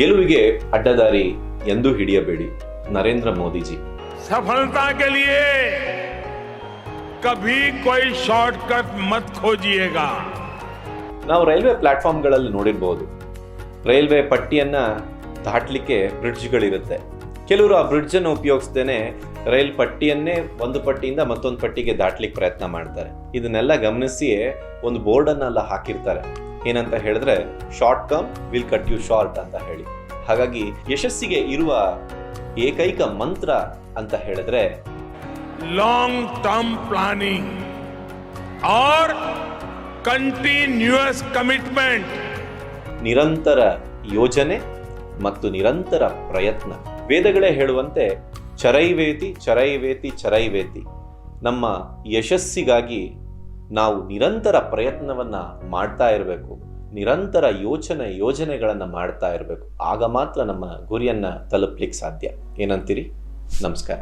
ಗೆಲುವಿಗೆ ಅಡ್ಡದಾರಿ ಎಂದು ಹಿಡಿಯಬೇಡಿ. ನರೇಂದ್ರ ಮೋದಿಜಿ. ಸಫಲತಾ ಗೆಲಿಯೇ ಕಭಿ ಕೊಯ್ ಶಾರ್ಟ್ಕಟ್ ಮತ್ ಖೋಜಿಯೇಗ. ನಾವು ರೈಲ್ವೆ ಪ್ಲಾಟ್ಫಾರ್ಮ್ಗಳಲ್ಲಿ ನೋಡಿರ್ಬೋದು. ರೈಲ್ವೆ ಪಟ್ಟಿಯನ್ನ ದಾಟ್ಲಿಕ್ಕೆ ಬ್ರಿಡ್ಜ್ಗಳಿರುತ್ತೆ. ಕೆಲವರು ಆ ಬ್ರಿಡ್ಜ್ ಅನ್ನು ಉಪಯೋಗಿಸ್ದೇನೆ ರೈಲ್ ಪಟ್ಟಿಯನ್ನೇ ಒಂದು ಪಟ್ಟಿಯಿಂದ ಮತ್ತೊಂದು ಪಟ್ಟಿಗೆ ದಾಟ್ಲಿಕ್ಕೆ ಪ್ರಯತ್ನ ಮಾಡ್ತಾರೆ. ಇದನ್ನೆಲ್ಲ ಗಮನಿಸಿ ಒಂದು ಬೋರ್ಡನ್ನೆಲ್ಲ ಹಾಕಿರ್ತಾರೆ. ಏನಂತ ಹೇಳಿದ್ರೆ short term will cut you short ಅಂತ ಹೇಳಿ. ಹಾಗಾಗಿ ಯಶಸ್ಸಿಗೆ ಇರುವ ಏಕೈಕ ಮಂತ್ರ ಅಂತ ಹೇಳಿದ್ರೆ long term planning or continuous commitment ನಿರಂತರ ಯೋಜನೆ ಮತ್ತು ನಿರಂತರ ಪ್ರಯತ್ನ. ವೇದಗಳೇ ಹೇಳುವಂತೆ ಚರೈವೇತಿ ಚರೈವೇತಿ ಚರೈವೇತಿ. ನಮ್ಮ ಯಶಸ್ಸಿಗಾಗಿ ನಾವು ನಿರಂತರ ಪ್ರಯತ್ನವನ್ನ ಮಾಡ್ತಾ ಇರಬೇಕು. ನಿರಂತರ ಯೋಚನೆ, ಯೋಜನೆಗಳನ್ನು ಮಾಡ್ತಾ ಇರಬೇಕು. ಆಗ ಮಾತ್ರ ನಮ್ಮ ಗುರಿಯನ್ನು ತಲುಪ್ಲಿಕ್ಕೆ ಸಾಧ್ಯ. ಏನಂತೀರಿ? ನಮಸ್ಕಾರ.